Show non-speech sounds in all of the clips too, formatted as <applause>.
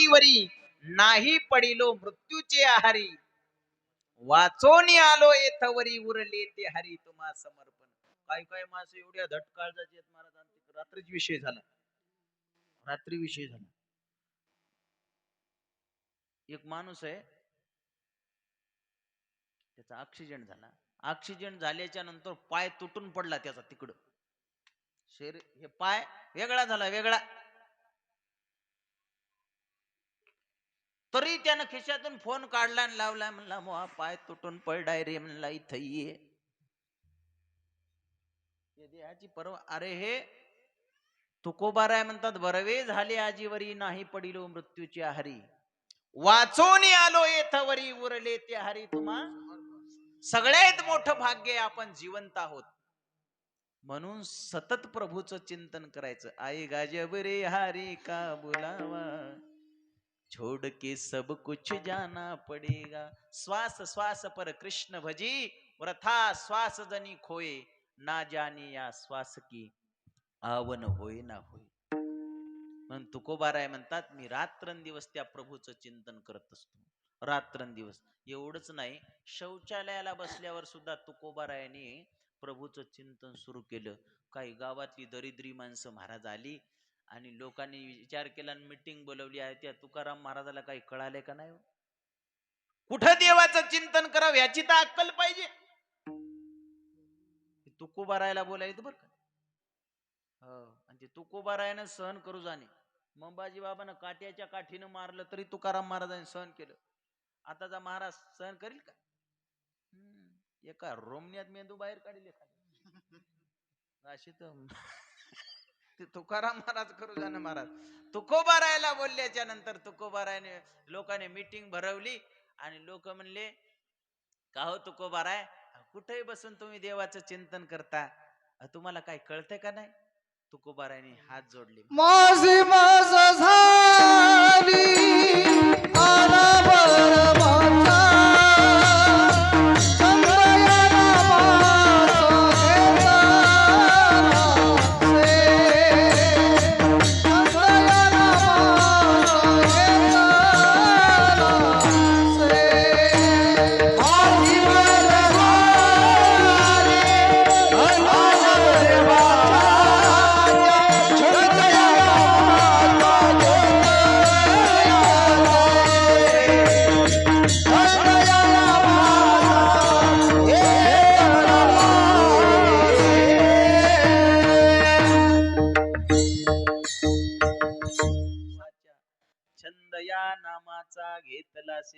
छातीवरी नाही पडिलो मृत्यूचे आहारी. वाचोनी आलो येथवरी उरले ते हरी तुम्हा समर्पण. काय काय माणसं एवढ्या धटकाळजाचे आहेत महाराज. रात्रीच विषय झाला. रात्री विषय झाला. एक माणूस आहे. त्याचा ऑक्सिजन झाला. ऑक्सिजन झाल्याच्यानंतर पाय तुटून पडला त्याचा तिकडं. शरीर हे पाय वेगळा झाला वेगळा. तरी त्यानं खिशातून फोन काढला आणि लावला म्हणला मोहा पाय तुटून पडलाय रे म्हणला इथं ये. देहाची परवा. अरे हे तुकोबाराय म्हणतात बरवे झाले आजीवरी नाही पडिलो मृत्यूची हरी वाचून आलो येथवरी उरले ते हरी तुम्हा. सगळ्यात मोठं भाग्य आपण जिवंत आहोत. म्हणून सतत प्रभूचं चिंतन करायचं. आई गाजबरे हारी का बोलावा? छोड़ के सब कुछ जाना पडेगा। श्वास श्वास पर कृष्ण भजी व्रथा श्वास जनी खोये ना जाने या श्वास की आवन होय ना होय म्हणून तुकोबाराय म्हणतात मी रात्रंदिवस त्या प्रभूचं चिंतन करत असतो. रात्रंदिवस. एवढंच नाही शौचालयाला बसल्यावर सुद्धा तुकोबारायाने प्रभूचं चिंतन सुरू केलं. काही गावातली दरिद्री माणसं महाराज आली आणि लोकांनी विचार केला आणि मिटिंग बोलवली आहे. त्या तुकाराम महाराजाला काही कळाले का नाही? कुठं देवाचं चिंतन करावं याची तर अक्कल पाहिजे. तुकोबा रायला बोलायचं बरं का? हो आणि ते तुकोबारायानं सहन करू जाणे. मंबाजी बाबानं काट्याच्या काठीनं मारलं तरी तुकाराम महाराजांनी सहन केलं. आताचा महाराज सहन करील का? हम्म, एका रोमण्यात मेंदू बाहेर काढले एखादा अशी तर ते तुकाराम महाराज करू जाणं महाराज. तुकोबारायला बोलल्याच्या नंतर तुकोबारायने लोकांनी मीटिंग भरवली आणि लोक म्हणले का हो तुकोबाराय कुठेही बसून तुम्ही देवाचं चिंतन करता. तुम्हाला काय कळतंय का नाही? तुकोबारायने हात जोडले. माझी माझ झाली.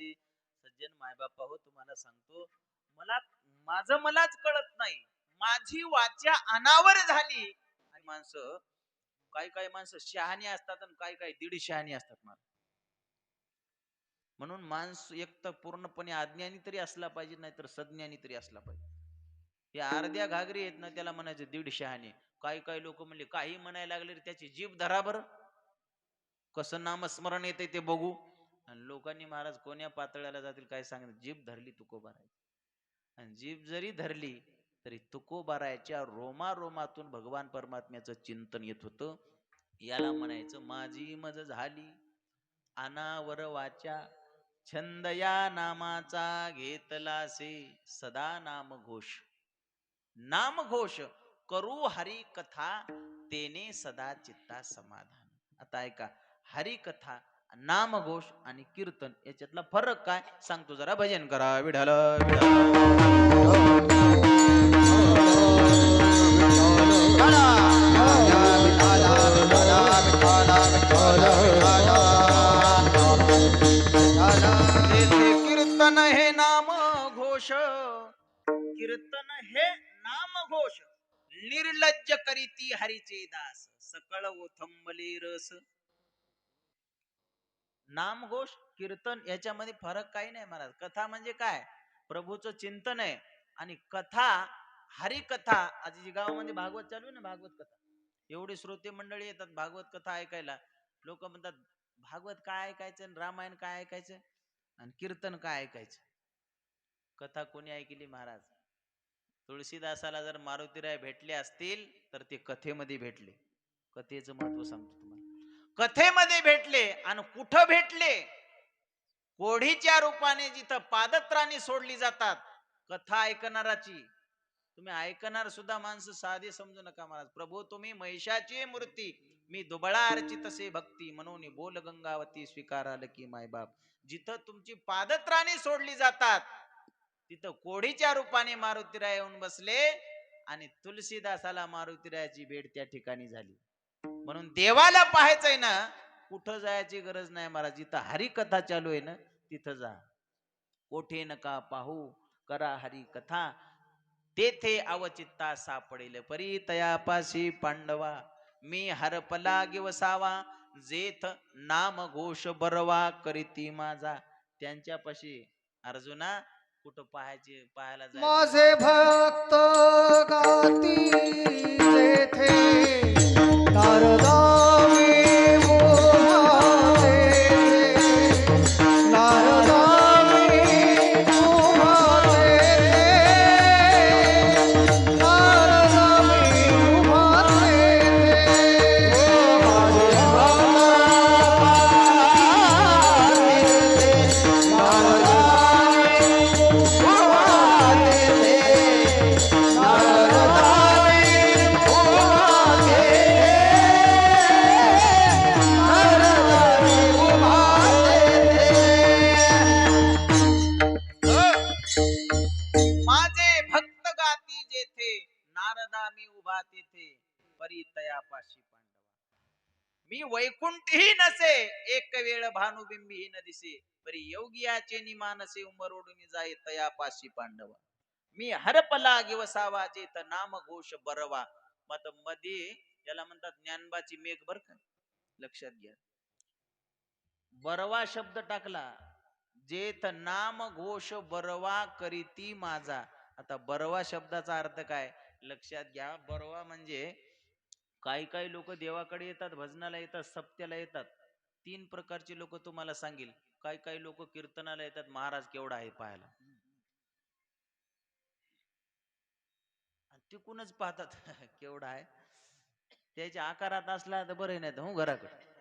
घेतलासे सज्जन मायबाप हो तुम्हाला सांगतो मला माझं मलाच कळत नाही. माझी वाचा अनावर झाली. आणि माणसं काही काही माणसं शहाणी असतात आणि काही काही दीड शहाणी असतात मला. म्हणून माणूस एक तर पूर्णपणे अज्ञानी तरी असला पाहिजे नाही तर सज्ञानी तरी असला पाहिजे. या अर्ध्या घागरी आहेत ना त्याला म्हणायचं दीड शहाणे. काही काही लोक म्हणले काही म्हणायला लागले त्याची जीभ धराबर कसं नामस्मरण येते ते बघू. आणि लोकांनी महाराज कोण्या पातळ्याला जातील काय सांगितलं जीभ धरली तुकोबारायची आणि जीभ जरी धरली तरी तुकोबारायच्या रोमारोमातून भगवान परमात्म्याचं चिंतन येत होतं. याला म्हणायचं माझी मज झाली. अनावर वाचा छंद या नामाचा घेतलासे. सदा नाम घोष नाम घोष करू हरी कथा तेने सदा चित्ता समाधान आता ऐका हरी कथा नामघोष आणि कीर्तन याच्यातला फरक काय सांगतो जरा भजन करा विढाल कीर्तन हे नाम घोष कीर्तन हे नाम घोष निर्लज्ज करीती हरीचे दास. सकळ ओथंबले रस. नामघोष कीर्तन याच्यामध्ये फरक काही नाही महाराज. कथा म्हणजे काय? प्रभूचं चिंतन आहे आणि कथा हरिकथा आज जी गावामध्ये भागवत चालू आहे ना भागवत कथा. एवढी श्रोते मंडळी येतात भागवत कथा ऐकायला. लोक म्हणतात भागवत काय ऐकायचं आणि रामायण काय ऐकायचं आणि कीर्तन काय ऐकायचं? कथा कोणी ऐकली महाराज? तुळशीदासाला जर मारुतीराय भेटले असतील तर ते कथेमध्ये भेटले. कथेचं महत्त्व सांगतो तुम्हाला. कथेमध्ये भेटले आणि कुठं भेटले? कोढीच्या रूपाने जिथं पादत्राणी सोडली जातात कथा ऐकणाराची. तुम्ही ऐकणार सुद्धा माणसं साधे समजू नका महाराज. प्रभू तुम्ही महिषाची मूर्ती मी दुबळा अर्ची तसे भक्ती म्हणून बोल गंगावती स्वीकाराल की मायबाप जिथं तुमची पादत्राणी सोडली जातात तिथं कोढीच्या रूपाने मारुतीराय येऊन बसले आणि तुलसीदासाला मारुतीरायाची भेट त्या ठिकाणी झाली. म्हणून देवाला पाहायचंय ना कुठं जायची गरज नाही महाराज. जिथं हरिकथा चालू आहे ना तिथं जा. कोठे नका पाहू करा हरी कथा तेथे अवचित्ता सापडेल. परी तयापाशी पांडवा मी हरपला गिवसावा जेथ नाम घोष बरवा करीती माझा. त्यांच्यापाशी अर्जुना कुठं पाहायचे पाहायला माझे भक्त गाती. मी वैकुंठही नसे एक वेळ भानुबिंबी न दिसे. परी योगियाचे निमानसे उमरोडून जाय तयापाशी पांडवा. मी हरपला गिवसावा जेथ नाम घोष बरवा. मत मध्ये याला म्हणतात ज्ञानबाची मेघ बर का? लक्षात घ्या. बरवा शब्द टाकला. जेथ नाम घोष बरवा करीती माझा. आता बरवा शब्दाचा अर्थ काय? लक्षात घ्या. बरवा म्हणजे काही काही लोक देवाकडे येतात भजनाला येतात सप्त्याला येतात. तीन प्रकारचे लोक तुम्हाला सांगेल. काही काही लोक कीर्तनाला येतात. महाराज केवढा आहे पाहायला. तिकूनच पाहतात. <laughs> केवढा आहे. त्याच्या आकारात असला तर बरं नाही तर हो घराकडे.